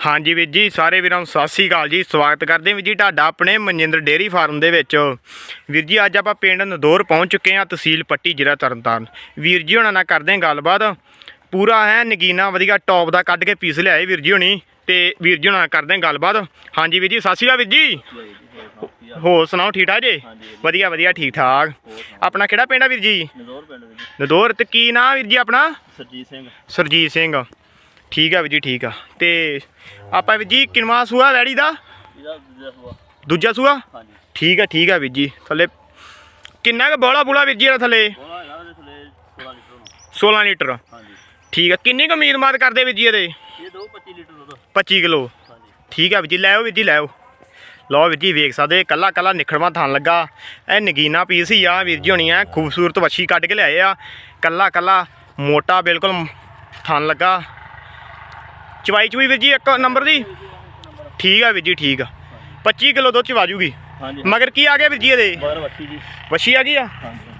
ਹਾਂਜੀ ਵੀਰ ਜੀ ਸਾਰੇ ਵੀਰਾਂ ਨੂੰ ਸਤਿ ਸ੍ਰੀ ਅਕਾਲ ਜੀ। ਸਵਾਗਤ ਕਰਦੇ ਹਾਂ ਵੀਰ ਜੀ ਤੁਹਾਡਾ ਆਪਣੇ ਮਨਜਿੰਦਰ ਡੇਅਰੀ ਫਾਰਮ ਦੇ ਵਿੱਚ। ਵੀਰ ਜੀ ਅੱਜ ਆਪਾਂ ਪਿੰਡ ਨਦੌਰ ਪਹੁੰਚ ਚੁੱਕੇ ਹਾਂ ਤਹਿਸੀਲ ਪੱਟੀ ਜ਼ਿਲ੍ਹਾ ਤਰਨਤਾਰਨ। ਵੀਰ ਜੀ ਹੁਣਾਂ ਨਾਲ ਕਰਦੇ ਹਾਂ ਗੱਲਬਾਤ। ਪੂਰਾ ਹੈ ਨਗੀਨਾ ਵਧੀਆ ਟੌਪ ਦਾ ਕੱਢ ਕੇ ਪੀਸ ਲਿਆਏ ਵੀਰ ਜੀ ਹੁਣੀ। ਤੇ ਵੀਰ ਜੀ ਹੁਣਾਂ ਨਾਲ ਕਰਦੇ ਹਾਂ ਗੱਲਬਾਤ। ਹਾਂਜੀ ਵੀਰ ਜੀ ਸਤਿ ਸ੍ਰੀ ਅਕਾਲ ਵੀਰ ਜੀ। ਹੋਰ ਸੁਣਾਓ ਠੀਕ ਠਾਕ ਜੀ? ਵਧੀਆ ਵਧੀਆ ਠੀਕ ਠਾਕ। ਆਪਣਾ ਕਿਹੜਾ ਪਿੰਡ ਆ ਵੀਰ ਜੀ? ਨਜ਼ੌਰ ਪਿੰਡ ਨਦੌਰ ਤੇ ਕੀ ਨਾਂ ਵੀਰ ਜੀ ਆਪਣਾ? ਸਰਜੀਤ ਸਿੰਘ। ਸਰਜੀਤ ਸਿੰਘ। ਠੀਕ ਆ ਵੀਰ ਜੀ ਠੀਕ ਆ। ਤੇ ਆਪਾਂ ਵੀਰ ਜੀ ਕਿਨਵਾ ਸੂਆ ਲੈੜੀ ਦਾ? ਦੂਜਾ ਸੂਆ। ਹਾਂਜੀ। ਠੀਕ ਆ ਠੀਕ ਆ ਵੀਰ ਜੀ। ਥੱਲੇ ਕਿੰਨਾ ਕੁ ਬੋਲਾ ਬੁਲਾ ਵੀਰ ਜੀ ਇਹਦਾ ਥੱਲੇ? ਉਹਦਾ ਹੈਗਾ ਉਹਦੇ ਥੱਲੇ 16 ਲੀਟਰ 16 ਲੀਟਰ। ਹੋਣਾ ਹਾਂਜੀ। ਠੀਕ ਆ ਕਿੰਨੀ ਕੁ ਉਮੀਦ ਮਾਰ ਕਰਦੇ ਵੀਰ ਜੀ ਇਹਦੇ? ਇਹ ਦੋ 25 ਲੀਟਰ ਉਹਦਾ 25 ਕਿਲੋ। ਹਾਂਜੀ। ਠੀਕ ਆ ਵੀਰ ਜੀ ਲੈ ਆਓ ਵੀਰ ਜੀ ਲੈ ਆਓ ਲਓ ਵੀਰ ਜੀ ਵੇਖ ਸਕਦੇ ਕੱਲਾ ਕੱਲਾ ਨਿਖੜਵਾ ਥਣ ਲੱਗਾ। ਇਹ ਨਗੀਨਾ ਪੀਸ ਹੀ ਆ ਵੀਰ ਜੀ ਹੋਣੀ ਆ ਖੂਬਸੂਰਤ ਵੱਛੀ ਕੱਢ ਕੇ ਲਿਆਏ ਆ। ਕੱਲਾ ਕੱਲਾ ਮੋਟਾ ਬਿਲਕੁਲ ਥਣ ਲੱਗਾ। ਚਵਾਈ ਚੁਈ ਵੀਰ ਜੀ ਇੱਕ ਨੰਬਰ ਦੀ? ਠੀਕ ਆ ਵੀਰ ਜੀ ਠੀਕ ਆ। 25 ਕਿਲੋ ਦੁੱਧ ਚਵਾ ਜੂਗੀ। ਹਾਂਜੀ। ਮਗਰ ਕੀ ਆ ਗਿਆ ਵੀਰ ਜੀ ਇਹਦੇ? ਬਾਹਰ ਵੱਛੀ ਜੀ। ਵੱਛੀ ਆ ਗਈ ਆ?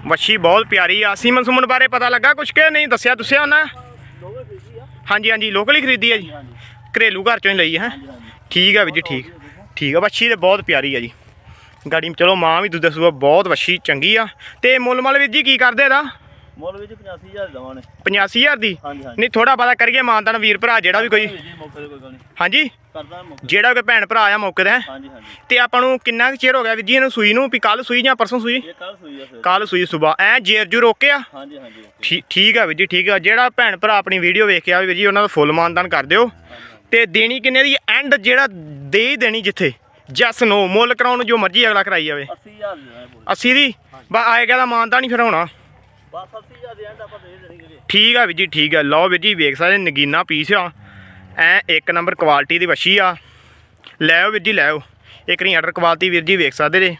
ਵੱਛੀ ਬਹੁਤ ਪਿਆਰੀ ਆ। ਸੀਮਨ ਸੁਮਨ ਬਾਰੇ ਪਤਾ ਲੱਗਾ ਕੁਛ ਕਿ ਨਹੀਂ? ਦੱਸਿਆ ਤੁਸਿਆ ਉਹਨਾਂ? ਹਾਂਜੀ ਹਾਂਜੀ ਲੋਕਲ ਹੀ ਖਰੀਦੀ ਆ ਜੀ। ਘਰੇਲੂ ਘਰ ਚੋਂ ਹੀ ਲਈ ਹੈ? ਠੀਕ ਆ ਵੀਰ ਜੀ ਠੀਕ। ਠੀਕ ਆ ਵੱਛੀ ਤੇ ਬਹੁਤ ਪਿਆਰੀ ਆ ਜੀ। ਗਾੜੀ ਚਲੋ ਮਾਂ ਵੀ ਦੁੱਧ ਸੂਆ ਬਹੁਤ ਵੱਛੀ ਚੰਗੀ ਆ। ਤੇ ਮੁੱਲ ਮਲ ਵੀਰ ਜੀ ਕੀ ਕਰਦੇ ਇਹਦਾ? ਮੁੱਲ ਵਿੱਚ 85000 ਦਵਾਂ ਨੇ 85000 ਦੀ? ਹਾਂਜੀ ਹਾਂਜੀ। ਨਹੀਂ ਥੋੜਾ ਪਤਾ ਕਰੀਏ ਮਾਨਦਾਨ ਵੀਰ ਭਰਾ ਜਿਹੜਾ ਵੀ ਕੋਈ। ਜੀ ਮੌਕੇ ਤੇ ਕੋਈ ਗੱਲ ਨਹੀਂ। ਹਾਂਜੀ? ਕਰਦਾ ਮੌਕੇ ਜਿਹੜਾ ਕੋਈ ਭੈਣ ਭਰਾ ਆ ਮੌਕੇ ਤੇ। ਹਾਂਜੀ ਹਾਂਜੀ। ਤੇ ਆਪਾਂ ਨੂੰ ਕਿੰਨਾ ਕੁ ਚਿਰ ਹੋ ਗਿਆ ਵੀਰ ਜੀ ਇਹਨੂੰ ਸੂਈ ਨੂੰ ਵੀ ਕੱਲ ਸੂਈ ਜਾਂ ਪਰਸੋਂ ਸੂਈ? ਇਹ ਕੱਲ ਸੂਈ ਆ ਫਿਰ। ਕੱਲ ਸੂਈ ਸਵੇਰ ਐ ਜੇਰ ਜੂ ਰੋਕੇ ਆ? ਹਾਂਜੀ ਹਾਂਜੀ ਠੀ- ਠੀਕ ਆ ਵੀਰ ਜੀ ਠੀਕ ਆ। ਜਿਹੜਾ ਭੈਣ ਭਰਾ ਆਪਣੀ ਵੀਡੀਓ ਵੇਖ ਕੇ ਆਵੇ ਵੀਰ ਜੀ ਉਹਨਾਂ ਦਾ ਫੁੱਲ ਮਾਨਦਾਨ ਕਰ ਦਿਓ। ਤੇ ਦੇਣੀ ਕਿੰਨੇ ਦੀ? ਐਂਡ ਜਿਹੜਾ ਦੇ ਹੀ ਦੇਣੀ ਜਿੱਥੇ। ਜੈਸ ਨੋ ਮੁੱਲ ਕਰਾਉਣ ਨੂੰ ਜੋ ਮਰਜ਼ੀ ਅਗਲਾ ਕਰਾਈ ਜਾਵੇ। 80000 ਦੇਣਾ ਬੋਲ 80 ਦੀ? ਬਾ ਆਏਗਾ ਦਾ ਮਾਨਦਾਨ ਨਹੀਂ ਫਿਰ ਹੋਣਾ। ਬਸ 80000 ਦੇ ਐਂਡ ਆਪਾਂ ਦੇ ਦੇਣੀ ਜੀ ਠੀਕ ਆ ਵੀਰ ਜੀ, ਠੀਕ ਆ। ਲਓ ਵੀਰ ਜੀ, ਵੇਖ ਸਕਦੇ ਨਗੀਨਾ ਪੀਸ ਆ। ਐ ਇੱਕ ਨੰਬਰ ਕੁਆਲਿਟੀ ਦੀ ਵਸ਼ੀ ਆ। ਲੈ ਆਓ ਵੀਰ ਜੀ, ਲੈ ਇੱਕ ਨਹੀਂ ਆਰਡਰ ਕੁਆਲਿਟੀ ਵੀਰ ਜੀ ਵੇਖ ਸਕਦੇ ਜੇ।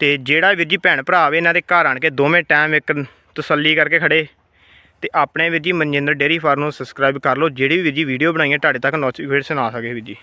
ਤੇ ਜਿਹੜਾ ਵੀਰ ਜੀ ਭੈਣ ਭਰਾ ਆਵੇ ਇਹਨਾਂ ਦੇ ਘਰ ਆਣ ਕੇ ਦੋਵੇਂ ਟਾਈਮ ਇੱਕ ਤਸੱਲੀ ਕਰਕੇ ਖੜੇ। ਤੇ ਆਪਣੇ ਵੀਰ ਜੀ ਮਨਜਿੰਦਰ ਡੇਅਰੀ ਫਾਰਮ ਨੂੰ ਸਬਸਕ੍ਰਾਈਬ ਕਰ ਲਓ। ਜਿਹੜੀ ਵੀ ਵੀਰ ਜੀ ਵੀਡੀਓ ਬਣਾਈਏ ਤੁਹਾਡੇ ਤੱਕ ਨੋਟੀਫਿਕੇਸ਼ਨ ਆ ਸਕੇ ਵੀਰ ਜੀ।